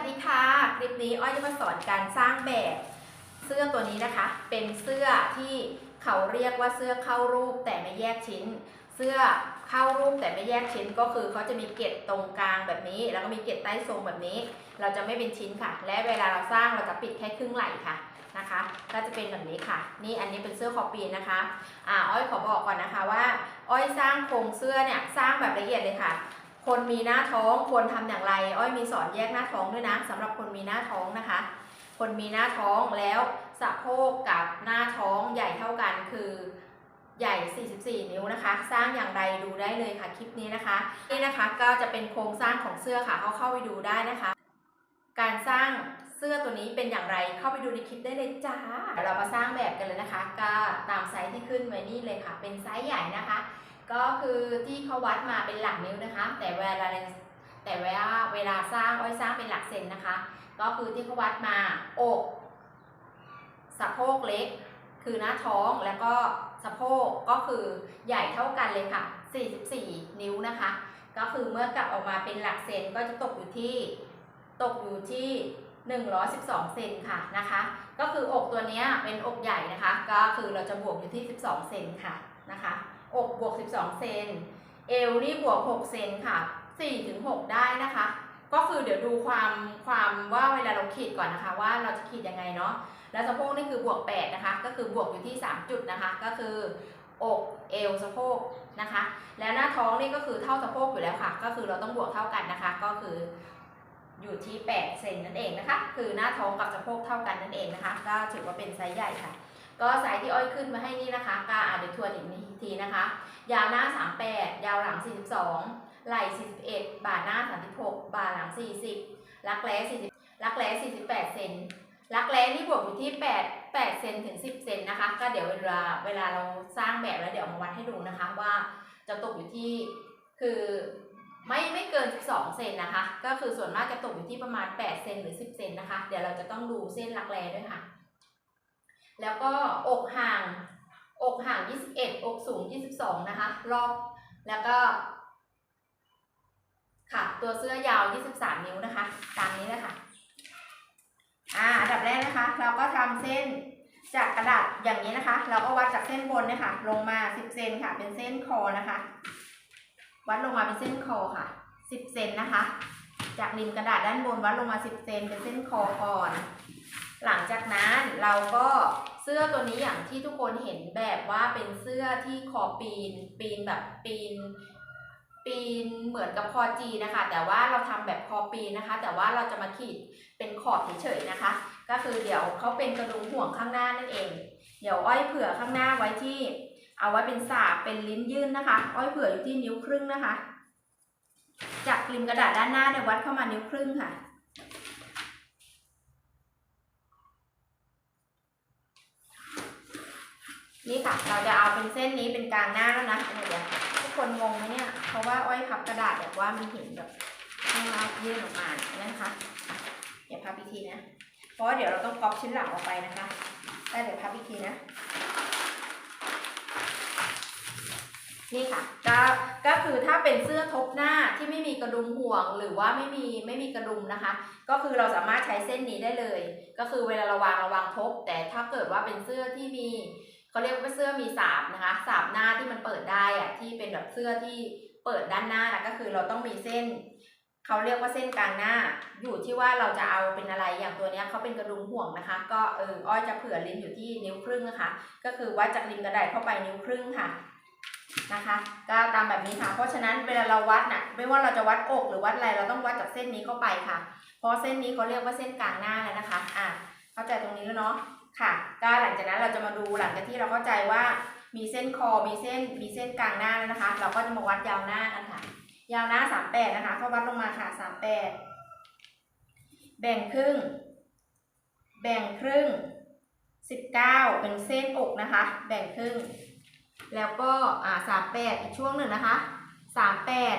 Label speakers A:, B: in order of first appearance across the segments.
A: สดีค่ะ คลิปนี้อ้อยจะมาสอนการสร้างแบบเสื้อตัวนี้นะคะ เป็นเสื้อที่เขาเรียกว่าเสื้อเข้ารูปแต่ไม่แยกชิ้น เสื้อเข้ารูปแต่ไม่แยกชิ้นก็คือเขาจะมีเกล็ดตรงกลางแบบนี้ แล้วก็มีเกล็ดใต้ทรงแบบนี้ เราจะไม่เป็นชิ้นค่ะ และเวลาเราสร้างเราจะปิดแค่ครึ่งไหล่ค่ะนะคะ ก็จะเป็นแบบนี้ค่ะ นี่อันนี้เป็นเสื้อคอปีนนะคะอ่าอ้อยขอบอกก่อนนะคะว่า อ้อยสร้างโครงเสื้อเนี่ยสร้างแบบละเอียดเลยค่ะ คนมีหน้าท้องควรทำอย่างไร อ้อยมีสอนแยกหน้าท้องด้วยนะสำหรับคนมีหน้าท้องนะคะ คนมีหน้าท้องแล้วสะโพกกับหน้าท้องใหญ่เท่ากันคือใหญ่ 44 นิ้วนะคะ สร้างอย่างไรดูได้เลยค่ะคลิปนี้นะคะ นี่นะคะก็จะเป็นโครงสร้างของเสื้อค่ะ เขาเข้าไปดูได้นะคะ การสร้างเสื้อตัวนี้เป็นอย่างไรเข้าไปดูในคลิปได้เลยจ้าเดี๋ยวเรามาสร้างแบบกันเลยนะคะ ก็ตามไซส์ที่ขึ้นไว้นี่เลยค่ะ เป็นไซส์ใหญ่นะคะ ก็คือที่เขาวัดมาเป็นหลักนิ้วนะคะ แต่เวลาแต่เวลาเวลาสร้างอ้อยสร้างเป็นหลักเซนนะคะ ก็คือที่เขาวัดมาอกสะโพกเล็ก คือหน้าท้องแล้วก็สะโพกก็คือใหญ่เท่ากันเลยค่ะ 44 นิ้วนะคะ ก็คือเมื่อกลับออกมาเป็นหลักเซนก็จะตกอยู่ที่ตกอยู่ที่112 เซนค่ะนะคะ ก็คืออกตัวนี้เป็นอกใหญ่นะคะ ก็คือเราจะบวกอยู่ที่ 12 เซนค่ะนะคะ อกบวก 12 เซน เอวนี่บวก 6 เซนค่ะ 4 ถึง 6 ได้นะคะ ก็คือเดี๋ยวดูความความว่าเวลาเราขีดก่อนนะคะ ว่าเราจะขีดยังไงเนาะ แล้วสะโพกนี่คือบวก 8 นะคะ ก็คือบวกอยู่ที่ 3 จุดนะคะ ก็คือ อกเอวสะโพกนะคะ แล้วหน้าท้องนี่ก็คือเท่าสะโพกอยู่แล้วค่ะ ก็คือเราต้องบวกเท่ากันนะคะ ก็คืออยู่ที่ 8 เซนนั่นเองนะคะ คือหน้าท้องกับสะโพกเท่ากันนั่นเองนะคะ ก็ถือว่าเป็นไซส์ใหญ่ค่ะ ก็ไซส์ที่อ้อยขึ้นมาให้นี่นะคะก็อ่านเดี๋ยวทวนอีกทีนะคะ ยาวหน้า 38 ยาวหลัง 42 ไหล่ 41 บ่าหน้า 36 บ่าหลัง 40 รักแร้ 40 รักแร้ 48 เซน รักแร้นี่บวกอยู่ที่ 8 8 เซนถึง 10 เซนนะคะ ก็เดี๋ยวเวลาเวลาเราสร้างแบบแล้วเดี๋ยวมาวัดให้ดูนะคะว่าจะตกอยู่ที่คือไม่ไม่เกิน 12 เซนนะคะ ก็คือส่วนมากจะตกอยู่ที่ประมาณ 8 เซนหรือ 10 เซนนะคะ เดี๋ยวเราจะต้องดูเส้นรักแร้ด้วยค่ะ แล้วก็อกห่าง อกห่าง 21 อกสูง 22 นะคะ รอบ แล้วก็ค่ะ ตัวเสื้อยาว 23 นิ้วนะคะ ตามนี้เลยค่ะ อ่า อันดับแรกนะคะ เราก็ทำเส้นจากกระดาษอย่างนี้นะคะ เราก็วัดจากเส้นบนเนี่ยค่ะลงมา 10 เซนค่ะ เป็นเส้นคอนะคะ วัดลงมาเป็นเส้นคอค่ะ 10 เซนนะคะ จากริมกระดาษด้านบนวัดลงมา 10 เซนเป็นเส้นคอก่อน หลังจากนั้นเราก็ เสื้อตัวนี้อย่างที่ทุกคนเห็นแบบว่าเป็นเสื้อที่คอปีน ปีนแบบปีน ปีนเหมือนกับคอจีนะคะ แต่ว่าเราทำแบบคอปีนนะคะ แต่ว่าเราจะมาขีดเป็นขอบเฉยๆนะคะ ก็คือเดี๋ยวเขาเป็นกระดุมห่วงข้างหน้านั่นเอง เดี๋ยวอ้อยเผื่อข้างหน้าไว้ที่ เอาไว้เป็นสากเป็นลิ้นยื่นนะคะ อ้อยเผื่ออยู่ที่นิ้วครึ่งนะคะ จากริมกระดาษด้านหน้าเนี่ยวัดเข้ามานิ้วครึ่งค่ะ นี่ค่ะ เราจะเอาเป็นเส้นนี้เป็นกลางหน้าแล้วนะเดี๋ยวทุกคนงงไหมเนี่ย เพราะว่าอ้อยพับกระดาษแบบว่ามันเห็นแบบข้างล่ายื่นออกมานะคะเดี๋ยวพับอีกทีนะ เพราะว่าเดี๋ยวเราต้องก๊อปชิ้นหลังออกไปนะคะได้เดี๋ยวพับอีกทีนะ นี่ค่ะ ก็ ก็คือถ้าเป็นเสื้อทบหน้าที่ไม่มีกระดุมห่วงหรือว่าไม่มีไม่มีกระดุมนะคะ ก็คือเราสามารถใช้เส้นนี้ได้เลย ก็คือเวลาเราวางระวางทบ แต่ถ้าเกิดว่าเป็นเสื้อที่มี เขาเรียกว่าเสื้อมีสาบนะคะสาบหน้าที่มันเปิดได้อะที่เป็นแบบเสื้อที่เปิดด้านหน้านะก็คือเราต้องมีเส้นเขาเรียกว่าเส้นกลางหน้า อยู่ที่ว่าเราจะเอาเป็นอะไรอย่างตัวเนี้ยเขาเป็นกระดุมห่วงนะคะ ก็เอออ้อยจะเผื่อลิ้นอยู่ที่นิ้วครึ่งนะคะ ก็คือวัดจากริมกระดาษเข้าไปนิ้วครึ่งค่ะนะคะ ก็ตามแบบนี้ค่ะ เพราะฉะนั้นเวลาเราวัดน่ะไม่ว่าเราจะวัดอกหรือวัดอะไรเราต้องวัดจากเส้นนี้เข้าไปค่ะ เพราะเส้นนี้เขาเรียกว่าเส้นกลางหน้าแล้วนะคะ อะเข้าใจตรงนี้แล้วเนาะ ค่ะก็หลังจากนั้นเราจะมาดูหลังจากที่เราเข้าใจว่ามีเส้นคอ มีเส้น มีเส้นกลางหน้าแล้วนะคะ เราก็จะมาวัดยาวหน้ากันค่ะ ยาวหน้าสามแปดนะคะ ก็วัดลงมาค่ะสามแปดแบ่งครึ่ง แบ่งครึ่งสิบเก้าเป็นเส้นอกนะคะ แบ่งครึ่ง แล้วก็ อ่าสามแปดอีกช่วงหนึ่งนะคะสามแปด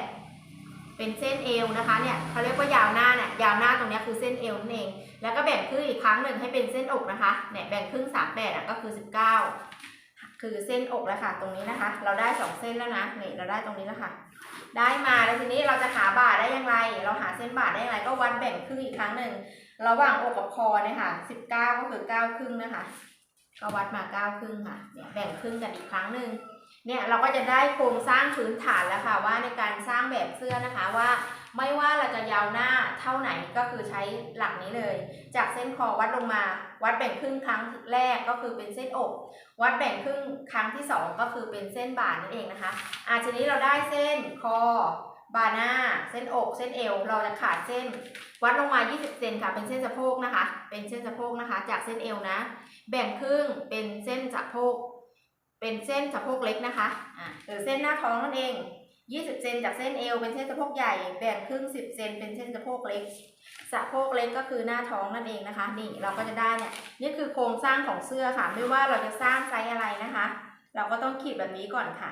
A: เป็นเส้นเอวนะคะเนี่ยเขาเรียกว่ายาวหน้าเนี่ยยาวหน้าตรงนี้คือเส้นเอวนั่นเอง แล้วก็แบ่งครึ่งอีกครั้งหนึ่งให้เป็นเส้นอกนะคะเนี่ยแบ่งครึ่งสามแปดอะก็คือสิบเก้าคือเส้นอกแล้วค่ะ ตรงนี้นะคะ เราได้สองเส้นแล้วนะนี่เราได้ตรงนี้แล้วค่ะ ได้มาแล้วทีนี้เราจะหาบ่าได้อย่างไร เราหาเส้นบ่าได้อย่างไร ก็วัดแบ่งครึ่งอีกครั้งหนึ่งระหว่างอกกับคอเนี่ยค่ะสิบเก้าก็คือเก้าครึ่งนะคะ ก็วัดมาเก้าครึ่งค่ะเนี่ยแบ่งครึ่งกันอีกครั้งหนึ่ง เนี่ยเราก็จะได้โครงสร้างพื้นฐานแล้วค่ะว่าในการสร้างแบบเสื้อนะคะว่า ไม่ว่าเราจะยาวหน้าเท่าไหนก็คือใช้หลักนี้เลย จากเส้นคอวัดลงมา วัดแบ่งครึ่งครั้งแรกก็คือเป็นเส้นอก วัดแบ่งครึ่งครั้งที่สองก็คือเป็นเส้นบ่านั่นเองนะคะอาทีนี้เราได้เส้นคอบาหน้า เส้นอกเส้นเอวเราจะขาดเส้น วัดลงมา 20 เซนค่ะ เป็นเส้นสะโพกนะคะ เป็นเส้นสะโพกนะคะ จากเส้นเอวนะ แบ่งครึ่งเป็นเส้นสะโพก เป็นเส้นสะโพกเล็กนะคะอ่าหรือเส้นหน้าท้องนั่นเอง 20 เซนจากเส้นเอวเป็นเส้นสะโพกใหญ่แบ่งครึ่ง 10 เซนเป็นเส้นสะโพกเล็ก สะโพกเล็กก็คือหน้าท้องนั่นเองนะคะ นี่เราก็จะได้เนี่ยนี่คือโครงสร้างของเสื้อค่ะ ไม่ว่าเราจะสร้างไซส์อะไรนะคะ เราก็ต้องขีดแบบนี้ก่อนค่ะ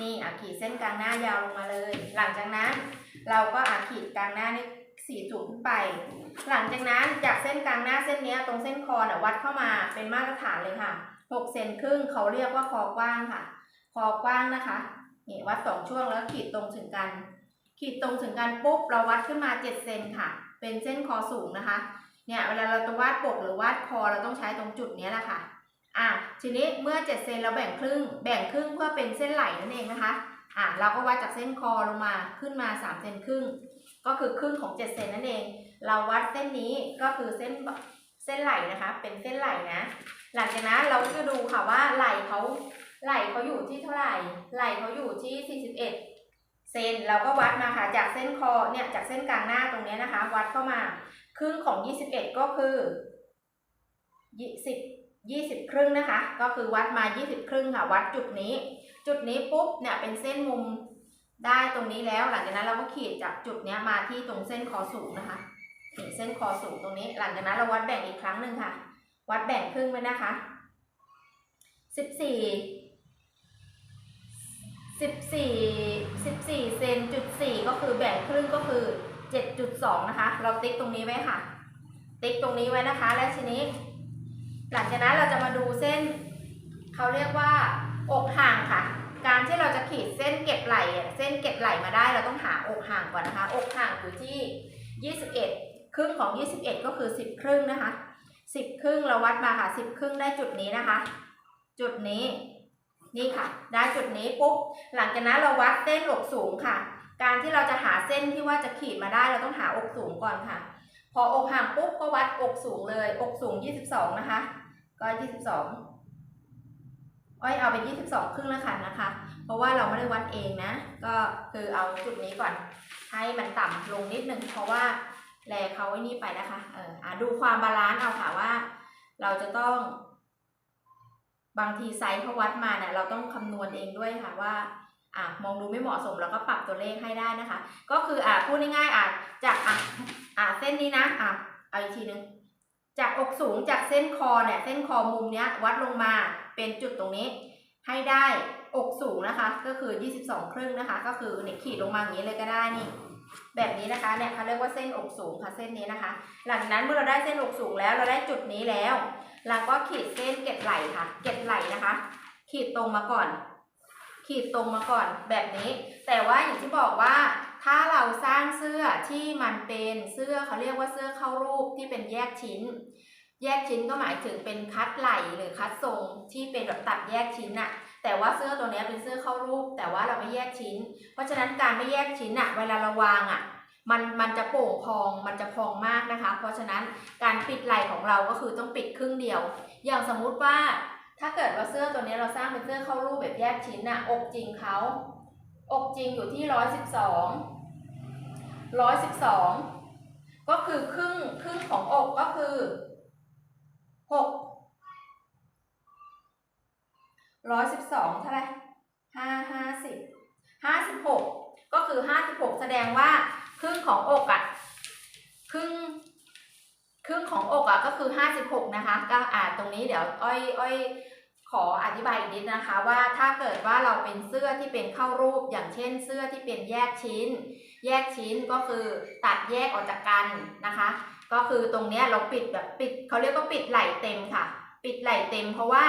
A: นี่อะขีดเส้นกลางหน้ายาวลงมาเลย หลังจากนั้น เราก็อะขีดกลางหน้านี่สี่จุดขึ้นไป หลังจากนั้นจากเส้นกลางหน้าเส้นนี้ตรงเส้นคอเนี่ยวัดเข้ามาเป็นมาตรฐานเลยค่ะ หกเซนครึ่งเขาเรียกว่าคอกว้างค่ะ คอกว้างนะคะนี่วัดสองช่วงแล้วขีดตรงถึงกัน ขีดตรงถึงกันปุ๊บเราวัดขึ้นมาเจ็ดเซนค่ะ เป็นเส้นคอสูงนะคะ เนี่ยเวลาเราจะวาดปกหรือวาดคอเราต้องใช้ตรงจุดนี้แหละค่ะ อะทีนี้เมื่อ 7 เซนเราแบ่งครึ่ง แบ่งครึ่งเพื่อเป็นเส้นไหลนั่นเองนะคะ อะเราก็วัดจากเส้นคอลงมาขึ้นมา 3 เซนครึ่ง ก็คือครึ่งของ 7 เซนนั่นเอง เราวัดเส้นนี้ก็คือเส้นเส้นไหลนะคะ เป็นเส้นไหลนะ หลังจากนั้นเราก็จะดูค่ะว่าไหล่เขาไหล่เขาอยู่ที่เท่าไหร่ ไหล่เขาอยู่ที่ 41 เซนเราก็วัดมาค่ะจากเส้นคอเนี่ยจากเส้นกลางหน้าตรงนี้นะคะ วัดเข้ามาครึ่งของ 21 ก็คือ 20 20 ครึ่งนะคะ ก็คือวัดมา 20 ครึ่งค่ะ วัดจุดนี้ จุดนี้ปุ๊บเนี่ยเป็นเส้นมุมได้ตรงนี้แล้ว หลังจากนั้นเราก็ขีดจากจุดนี้มาที่ตรงเส้นคอสูงนะคะนี่เส้นคอสูงตรงนี้ หลังจากนั้นเราวัดแบ่งอีกครั้ง วัดแบ่งครึ่งไว้นะคะ14 14 14เซนจุด4ก็คือแบ่งครึ่งก็คือ7.2นะคะ เราติ๊กตรงนี้ไว้ค่ะ ติ๊กตรงนี้ไว้นะคะ และทีนี้ หลังจากนั้นเราจะมาดูเส้น เขาเรียกว่าอกห่างค่ะ การที่เราจะขีดเส้นเก็บไหล่เส้นเก็บไหล่มาได้เราต้องหาอกห่างก่อนนะคะ อกห่างอยู่ที่ 21 ครึ่งของ 21 ก็คือ 10 ครึ่งนะคะ 10ครึ่งเราวัดมาค่ะ10ครึ่งได้จุดนี้นะคะ จุดนี้นี่ค่ะ ได้จุดนี้ปุ๊บหลังจากนั้นเราวัดเส้นอกสูงค่ะ การที่เราจะหาเส้นที่ว่าจะขีดมาได้เราต้องหาอกสูงก่อนค่ะ พออกห่างปุ๊บก็วัดอกสูงเลยอกสูง 22 นะคะ ก็22อ้อยเอาเป็น22 ครึ่งแล้วกันนะคะ เพราะว่าเราไม่ได้วัดเองนะ ก็คือเอาจุดนี้ก่อน ให้มันต่ำลงนิดนึงเพราะว่า แลเขาไว้นี่ไปนะคะเอออะดูความบาลานซ์เอาค่ะว่า เราจะต้อง บางทีไซส์เขาวัดมาเนี่ยเราต้องคำนวณเองด้วยค่ะว่าอะมองดูไม่เหมาะสมเราก็ปรับตัวเลขให้ได้นะคะ ก็คืออะพูดง่ายๆอะจากอะอะเส้นนี้นะอะเอาอีกทีนึงจากอกสูงจากเส้นคอเนี่ยเส้นคอมุมเนี้ยวัดลงมาเป็นจุดตรงนี้ ให้ได้อกสูงนะคะ ก็คือ 22 ครึ่งนะคะ ก็คือเนี่ยขีดลงมาอย่างนี้เลยก็ได้นี่ แบบนี้นะคะเนี่ยเขาเรียกว่าเส้นอกสูงค่ะเส้นนี้นะคะ หลังนั้นเมื่อเราได้เส้นอกสูงแล้วเราได้จุดนี้แล้ว เราก็ขีดเส้นเก็บไหล่ค่ะ เก็บไหล่นะคะ ขีดตรงมาก่อน ขีดตรงมาก่อนแบบนี้ แต่ว่าอย่างที่บอกว่าถ้าเราสร้างเสื้อที่มันเป็นเสื้อเขาเรียกว่าเสื้อเข้ารูปที่เป็นแยกชิ้น แยกชิ้นก็หมายถึงเป็นคัดไหล่หรือคัดทรงที่เป็นแบบตัดแยกชิ้นอะแต่ว่าเสื้อตัวนี้เป็นเสื้อเข้ารูป แต่ว่าเราไม่แยกชิ้น เพราะฉะนั้นการไม่แยกชิ้นอะเวลาเราวางอะมันมันจะโป่งพองมันจะพองมากนะคะ เพราะฉะนั้นการปิดไหล่ของเราก็คือต้องปิดครึ่งเดียว อย่างสมมุติว่า ถ้าเกิดว่าเสื้อตัวนี้เราสร้างเป็นเสื้อเข้ารูปแบบแยกชิ้นอะอกจริงเขาอกจริงอยู่ที่ร้อยสิบสองร้อยสิบสองก็คือครึ่งครึ่งของอกก็คือ หกร้อยสิบสองเท่าไหร่ห้าห้าสิบห้าสิบหกก็คือห้าสิบหกแสดงว่าครึ่งของอกอะครึ่งครึ่งของอกอะก็คือ56นะคะก็อ่าตรงนี้เดี๋ยวอ้อยอ้อยขออธิบายอีกนิดนะคะว่าถ้าเกิดว่าเราเป็นเสื้อที่เป็นเข้ารูปอย่างเช่นเสื้อที่เป็นแยกชิ้น แยกชิ้นก็คือตัดแยกออกจากกันนะคะ ก็คือตรงเนี้ยเราปิดแบบปิดเขาเรียกว่าปิดไหล่เต็มค่ะ ปิดไหล่เต็ม เพราะว่า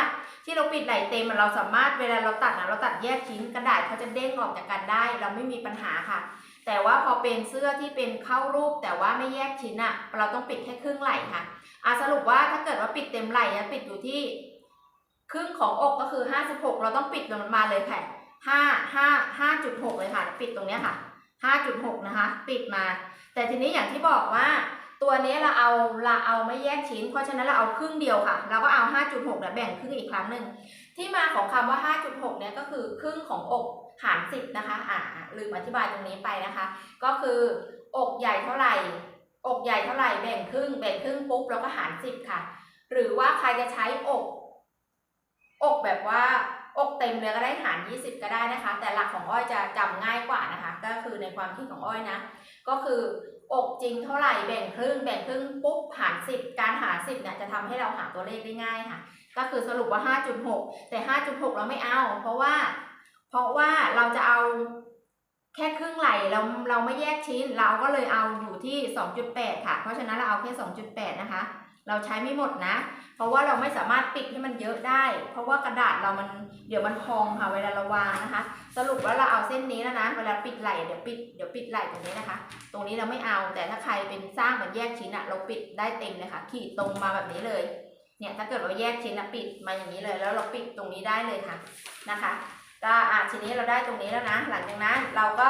A: ที่เราปิดไหล่เต็มเราสามารถเวลาเราตัดนะเราตัดแยกชิ้นกระดาษเขาจะเด้งออกจากกันได้ เราไม่มีปัญหาค่ะ แต่ว่าพอเป็นเสื้อที่เป็นเข้ารูปแต่ว่าไม่แยกชิ้นอะเราต้องปิดแค่ครึ่งไหล่ค่ะอะสรุปว่าถ้าเกิดว่าปิดเต็มไหล่อะปิดอยู่ที่ครึ่งของอกก็คือ 56 เราต้องปิดมันมาเลยค่ะ 5 5 5.6 เลยค่ะ ปิดตรงเนี้ยค่ะ 5.6 นะคะ ปิดมา แต่ทีนี้อย่างที่บอกว่า ตัวนี้เราเอาเราเอาไม่แยกชิ้น เพราะฉะนั้นเราเอาครึ่งเดียวค่ะ เราก็เอา 5.6เนี่ยแบ่งครึ่งอีกครั้งหนึ่งที่มาของคำว่า 5.6เนี่ยก็คือครึ่งของอกหาร 10 นะคะ อ่าลืมอธิบายตรงนี้ไปนะคะ ก็คือ อกใหญ่เท่าไหร่ อกใหญ่เท่าไหร่แบ่งครึ่ง แบ่งครึ่งปุ๊บเราก็หาร 10 ค่ะ หรือว่าใครจะใช้อก อกแบบว่าอกเต็มเลยก็ได้หาร 20 ก็ได้นะคะ แต่หลักของอ้อยจะจำง่ายกว่านะคะ ก็คือในความคิดของอ้อยนะ ก็คือ อกจริงเท่าไหร่แบ่งครึ่งแบ่งครึ่งปุ๊บหาร10 การหาร10เนี่ยจะทำให้เราหาตัวเลขได้ง่ายค่ะ ก็คือสรุปว่า 5.6 แต่ 5.6 เราไม่เอา เพราะว่า เพราะว่าเราจะเอาแค่ครึ่งไหลเราเราไม่แยกชิ้น เราก็เลยเอาอยู่ที่ 2.8 ค่ะ เพราะฉะนั้นเราเอาแค่ 2.8 นะคะ เราใช้ไม่หมดนะ เพราะว่าเราไม่สามารถปิดให้มันเยอะได้ เพราะว่ากระดาษเรามันเดี๋ยวมันพองค่ะเวลาเราวางนะคะ สรุปว่าเราเอาเส้นนี้แล้วนะเวลาปิดไหล่เดี๋ยวปิดเดี๋ยวปิดไหล่ตรงนี้นะคะ ตรงนี้เราไม่เอาแต่ถ้าใครเป็นสร้างเป็นแยกชิ้นอะเราปิดได้เต็มเลยค่ะ ขีดตรงมาแบบนี้เลยเนี่ยถ้าเกิดเราแยกชิ้นอะปิดมาอย่างนี้เลยแล้วเราปิดตรงนี้ได้เลยค่ะนะคะก็อะทีนี้เราได้ตรงนี้แล้วนะ หลังจากนั้นเราก็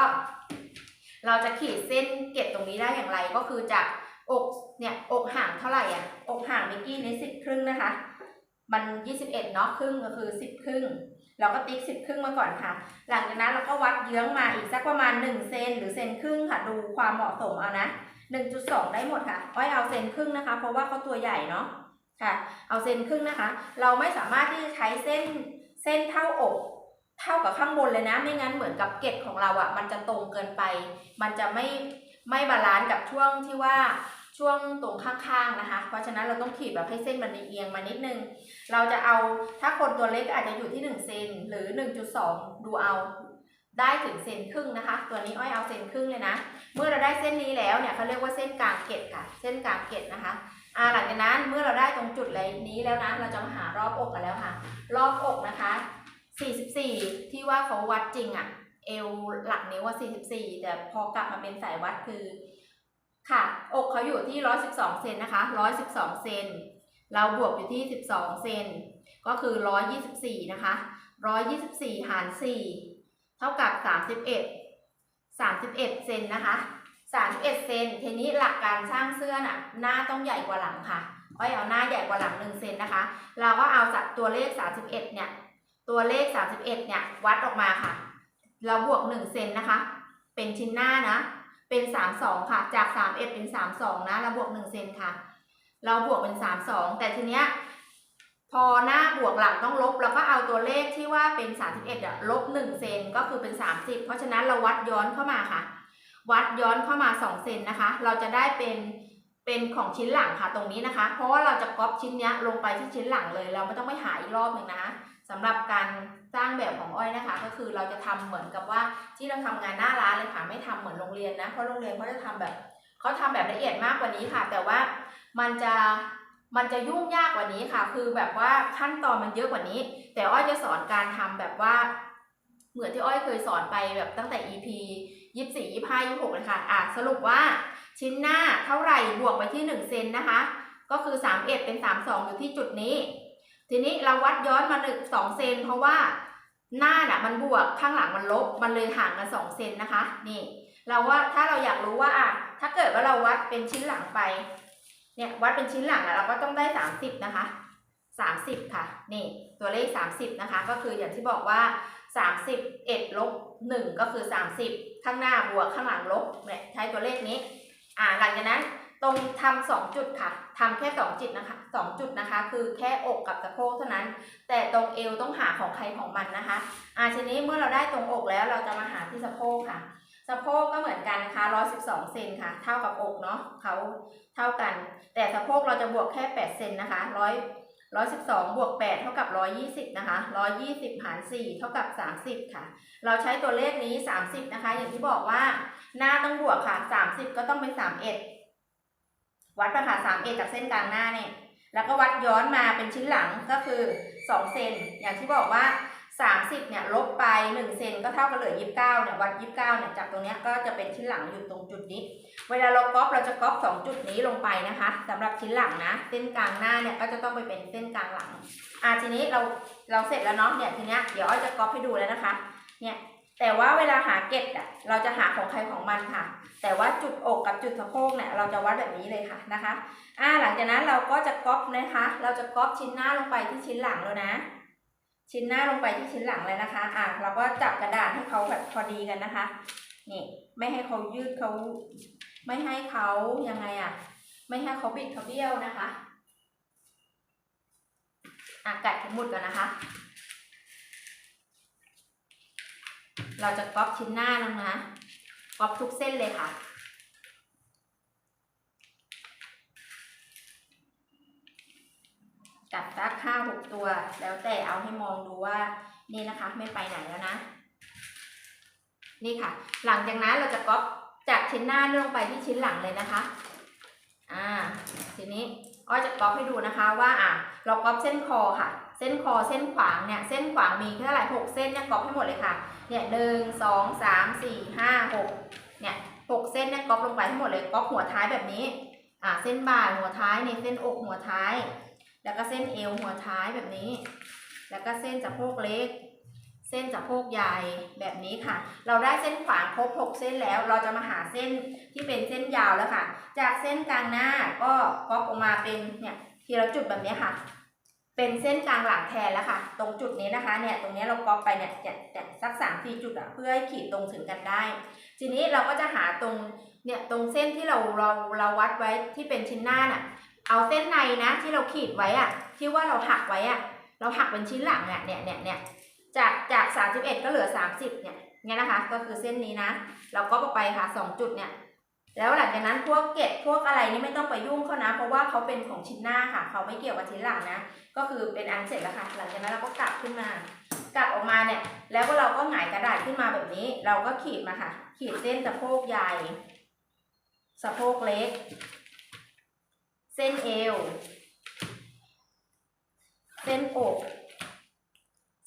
A: เราจะขีดเส้นเก็บตรงนี้ได้อย่างไรก็คือจาก อกเนี่ยอกห่างเท่าไหร่อะอกห่างมื่อกี้ในสิบครึ่งนะคะ มัน21เอ็ดเนาะครึ่งก็คือ10ครึ่ง เราก็ติ๊ก10ครึ่งมาก่อนค่ะ หลังจากนั้นเราก็วัดเยื้องมาอีกสักประมาณ1เซนหรือเซนครึ่งค่ะ ดูความเหมาะสมเอานะ1.2ได้หมดค่ะอ้อยเอาเซนครึ่งนะคะ เพราะว่าเขาตัวใหญ่เนาะค่ะ เอาเซนครึ่งนะคะ เราไม่สามารถที่จะใช้เส้นเส้นเท่าอกเท่ากับข้างบนเลยนะ ไม่งั้นเหมือนกับเกล็ดของเราอะ่ะ มันจะตรงเกินไป มันจะไม่ไม่บาลานซ์กับช่วงที่ว่า ช่วงตรงข้างๆนะคะ เพราะฉะนั้นเราต้องขีดแบบให้เส้นมันเอียงมานิดนึง เราจะเอาถ้าคนตัวเล็กอาจจะอยู่ที่1เซนหรือ 1.2 ดูเอาได้ถึงเซนครึ่งนะคะ ตัวนี้อ้อยเอาเซนครึ่งเลยนะ เมื่อเราได้เส้นนี้แล้วเนี่ยเขาเรียกว่าเส้นกลางเกล็ดค่ะ เส้นกลางเกล็ดนะคะอ่าหลังจากนั้นเมื่อเราได้ตรงจุดเลยนี้แล้วนะ เราจะมาหารอบอกกันแล้วค่ะ รอบอกนะคะ 44 ที่ว่าเขาวัดจริงอะเอวหลักนิ้วว่า 44 แต่พอกลับมาเป็นสายวัดคือ ค่ะ อกเขาอยู่ที่ 112 เซนนะคะ 112 เซน เราบวกอยู่ที่ 12 เซน ก็คือ 124 นะคะ 124 หาร 4 เท่ากับ 31 31 เซนนะคะ 31 เซน ทีนี้หลักการสร้างเสื้อน่ะ หน้าต้องใหญ่กว่าหลังค่ะอ้อยเอาหน้าใหญ่กว่าหลัง1เซนนะคะ เราก็เอาสัดตัวเลข 31 เนี่ย ตัวเลข 31 เนี่ย วัดออกมาค่ะ เราบวก 1 เซนนะคะ เป็นชิ้นหน้านะ เป็น 32 ค่ะ จาก 31 เป็น 32 นะ เราบวก 1 เซนค่ะ เราบวกเป็น 32 แต่ทีเนี้ยพอหน้าบวกหลังต้องลบเราก็เอาตัวเลขที่ว่าเป็น 31อะลบ 1 เซนก็คือเป็น 30 เพราะฉะนั้นเราวัดย้อนเข้ามาค่ะ วัดย้อนเข้ามา 2 เซนนะคะ เราจะได้เป็นเป็นของชิ้นหลังค่ะตรงนี้นะคะ เพราะว่าเราจะก๊อปชิ้นเนี้ยลงไปที่ชิ้นหลังเลย เราไม่ต้องไปหาอีกรอบหนึ่งนะ สำหรับการสร้างแบบของอ้อยนะคะ ก็คือเราจะทำเหมือนกับว่าที่เราทำงานหน้าร้านเลยค่ะไม่ทำเหมือนโรงเรียนนะเพราะโรงเรียนเขาจะทำแบบเขาทำแบบละเอียดมากกว่านี้ค่ะ แต่ว่ามันจะมันจะยุ่งยากกว่านี้ค่ะ คือแบบว่าขั้นตอนมันเยอะกว่านี้ แต่อ้อยจะสอนการทำแบบว่า เหมือนที่อ้อยเคยสอนไปแบบตั้งแต่ EP ยี่สี่ยี่ห้ายี่หกเลยค่ะอะสรุปว่าชิ้นหน้าเท่าไหร่บวกไปที่1เซนนะคะ ก็คือ3 1เป็น3 2อยู่ที่จุดนี้ ทีนี้เราวัดย้อนมาหนึ่งสองเซนเพราะว่าหน้าน่ะมันบวกข้างหลังมันลบมันเลยห่างกันสองเซนนะคะ นี่ เราว่าถ้าเราอยากรู้ว่าอะถ้าเกิดว่าเราวัดเป็นชิ้นหลังไป เนี่ยวัดเป็นชิ้นหลังอะเราก็ต้องได้สามสิบนะคะสามสิบค่ะ นี่ตัวเลขสามสิบนะคะ ก็คืออย่างที่บอกว่าสามสิบเอ็ดลบหนึ่งก็คือสามสิบข้างหน้าบวกข้างหลังลบเนี่ยใช้ตัวเลขนี้ อ่าหลังจากนั้น รงทำสองจุดค่ะทำแค่สองจุดนะคะสองจุดนะคะ คือแค่อกกับสะโพกเท่านั้น แต่ตรงเอวต้องหาของใครของมันนะคะอ่าทีนี้เมื่อเราได้ตรงอกแล้วเราจะมาหาที่สะโพกค่ะ สะโพกก็เหมือนกันนะคะ112เซนค่ะ เท่ากับอกเนาะเขาเท่ากัน แต่สะโพกเราจะบวกแค่8เซนนะคะ100 112บวก8เท่ากับ 120 นะคะ 120 หาร 4 เท่ากับ 30 ค่ะ เราใช้ตัวเลขนี้ 30 นะคะ อย่างที่บอกว่า หน้าต้องบวกค่ะ 30 ก็ต้องเป็น 31 วัดไปค่ะ31จากเส้นกลางหน้าเนี่ยแล้วก็วัดย้อนมาเป็นชิ้นหลังก็คือ2เซนอย่างที่บอกว่า 30เนี่ยลบไป1เซนก็เท่ากับเหลือ29เนี่ยวัด29เนี่ยจากตรงเนี้ยก็จะเป็นชิ้นหลังอยู่ตรงจุดนี้ เวลาเราก๊อปเราจะก๊อป2จุดนี้ลงไปนะคะสำหรับชิ้นหลังนะเส้นกลางหน้าเนี่ยก็จะต้องไปเป็นเส้นกลางหลังอะทีนี้เราเราเสร็จแล้วเนาะเนี่ยทีเนี้ยเดี๋ยวอ้อยจะก๊อปให้ดูแล้วนะคะเนี่ย แต่ว่าเวลาหาเก็ดอะเราจะหาของใครของมันค่ะ แต่ว่าจุดอกกับจุดสะโพกเนี่ยเราจะวัดแบบนี้เลยค่ะนะคะอ่าหลังจากนั้นเราก็จะก๊อปนะคะ เราจะก๊อปชิ้นหน้าลงไปที่ชิ้นหลังแล้วนะ ชิ้นหน้าลงไปที่ชิ้นหลังเลยนะคะอ่าเราก็จับกระดาษให้เขาแบบพอดีกันนะคะนี่ไม่ให้เขายืดเขาไม่ให้เขายังไงอะ ไม่ให้เขาบิดเขาเบี้ยวนะคะอะกัดเข็มหมุดก่อนนะคะ เราจะก๊อปชิ้นหน้าลงนะก๊อปทุกเส้นเลยค่ะ กัดสักห้าหกตัว แล้วแต่เอาให้มองดูว่า นี่นะคะไม่ไปไหนแล้วนะ นี่ค่ะ หลังจากนั้นเราจะก๊อปจากชิ้นหน้าลงไปที่ชิ้นหลังเลยนะคะ อ่า ทีนี้อ้อยจะก๊อปให้ดูนะคะว่าอะเราก๊อปเส้นคอค่ะ เส้นคอเส้นขวางเนี่ย เส้นขวางมีเท่าไหร่หกเส้นเนี่ยก๊อปให้หมดเลยค่ะ เนี่ยหนึ่งสองสามสี่ห้าหกเนี่ยหกเส้นเนี่ยก๊อปลงไปให้งหมดเลยก๊อปหัวท้ายแบบนี้อ่าเส้นบ่าหัวท้ายเนี่ยเส้นอกหัวท้าย แล้วก็เส้นเอวหัวท้ายแบบนี้ แล้วก็เส้นสะโพกเล็ก เส้นสะโพกใหญ่แบบนี้ค่ะ เราได้เส้นขวางครบหกเส้นแล้ว เราจะมาหาเส้นที่เป็นเส้นยาวแล้วค่ะ จากเส้นกลางหน้าก็ก๊อปออกมาเป็นเนี่ยทีละจุดแบบนี้ค่ะ เป็นเส้นกลางหลังแทนแล้วค่ะ ตรงจุดนี้นะคะเนี่ยตรงนี้เราก๊อปไปเนี่ยเนี่ยสักสามสี่จุดอะเพื่อให้ขีดตรงถึงกันได้ ทีนี้เราก็จะหาตรงเนี่ยตรงเส้นที่เราเราเราวัดไว้ที่เป็นชิ้นหน้าน่ะเอาเส้นในนะที่เราขีดไว้อะที่ว่าเราหักไว้อะเราหักเป็นชิ้นหลังอะเนี่ยเนี่ยเนี่ยจากจากสามสิบเอ็ดก็เหลือสามสิบเนี่ยเนี่ยนะคะ ก็คือเส้นนี้นะ เราก็ไปค่ะสองจุดเนี่ย แล้วหลังจากนั้นพวกเกล็ดพวกอะไรนี่ไม่ต้องไปยุ่งเขานะ เพราะว่าเขาเป็นของชิ้นหน้าค่ะ เขาไม่เกี่ยวกับชิ้นหลังนะ ก็คือเป็นอันเสร็จแล้วค่ะ หลังจากนั้นเราก็กลับขึ้นมา กลับออกมาเนี่ย แล้วก็เราก็หงายกระดาษขึ้นมาแบบนี้ เราก็ขีดมาค่ะ ขีดเส้นสะโพกใหญ่ สะโพกเล็ก เส้นเอว เส้นอก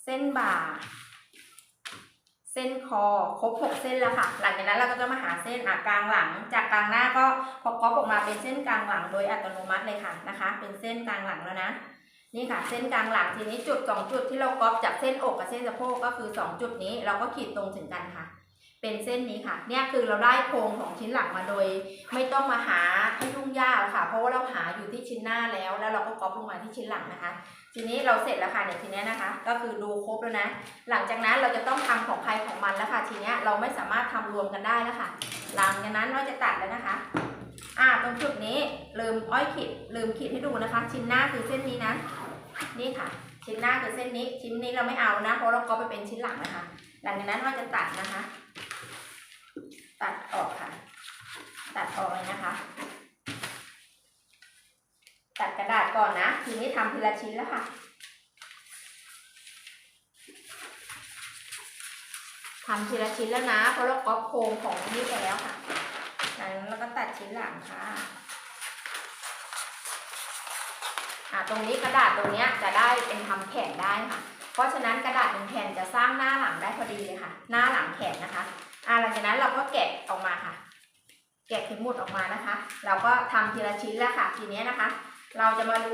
A: เส้นบ่า เส้นคอครบหกเส้นแล้วค่ะ หลังจากนั้นเราก็จะมาหาเส้นอะกลางหลัง จากกลางหน้าก็พอก๊อปออกมาเป็นเส้นกลางหลังโดยอัตโนมัติเลยค่ะนะคะ เป็นเส้นกลางหลังแล้วนะ นี่ค่ะ เส้นกลางหลังทีนี้จุดสองจุดที่เราก๊อปจากเส้นอกกับเส้นสะโพกก็คือสองจุดนี้เราก็ขีดตรงถึงกันค่ะ เป็นเส้นนี้ค่ะ เนี่ยคือเราได้โครงของชิ้นหลังมาโดย ไม่ต้องมาหาให้ยุ่งยากค่ะ เพราะว่าเราหาอยู่ที่ชิ้นหน้าแล้ว แล้วเราก็ก๊อปลงมาที่ชิ้นหลังนะคะ ทีนี้เราเสร็จแล้วค่ะเนี่ยทีนี้นะคะ ก็คือดูครบแล้วนะ หลังจากนั้นเราจะต้องทำของใครของมันแล้วค่ะ ทีนี้เราไม่สามารถทำรวมกันได้แล้วค่ะ หลังจากนั้นเราจะตัดแล้วนะคะอ่าตรงจุดนี้ลืมอ้อยขีดลืมขีดให้ดูนะคะ ชิ้นหน้าคือเส้นนี้นะ นี่ค่ะ ชิ้นหน้าคือเส้นนี้ ชิ้นนี้เราไม่เอานะ เพราะเราก็ไปเป็นชิ้นหลังนะคะ หลังจากนั้นเราจะตัดนะคะ ตัดออกค่ะ ตัดออกเลยนะคะ ตัดกระดาษก่อนนะ ทีนี้ทำทีละชิ้นแล้วค่ะทำทีละชิ้นแล้วนะ เพราะเราก๊อปโครงของนี่ไปแล้วค่ะหลังนั้นเราก็ตัดชิ้นหลังค่ะอะตรงนี้กระดาษตรงนี้จะได้เป็นทำแขนได้ค่ะ เพราะฉะนั้นกระดาษหนึ่งแผ่นจะสร้างหน้าหลังได้พอดีเลยค่ะ หน้าหลังแขนนะคะ อะหลังจากนั้นเราก็แกะออกมาค่ะ แกะเข็มหมุดออกมานะคะ เราก็ทำทีละชิ้นแล้วค่ะ ทีนี้นะคะ เราจะมาดู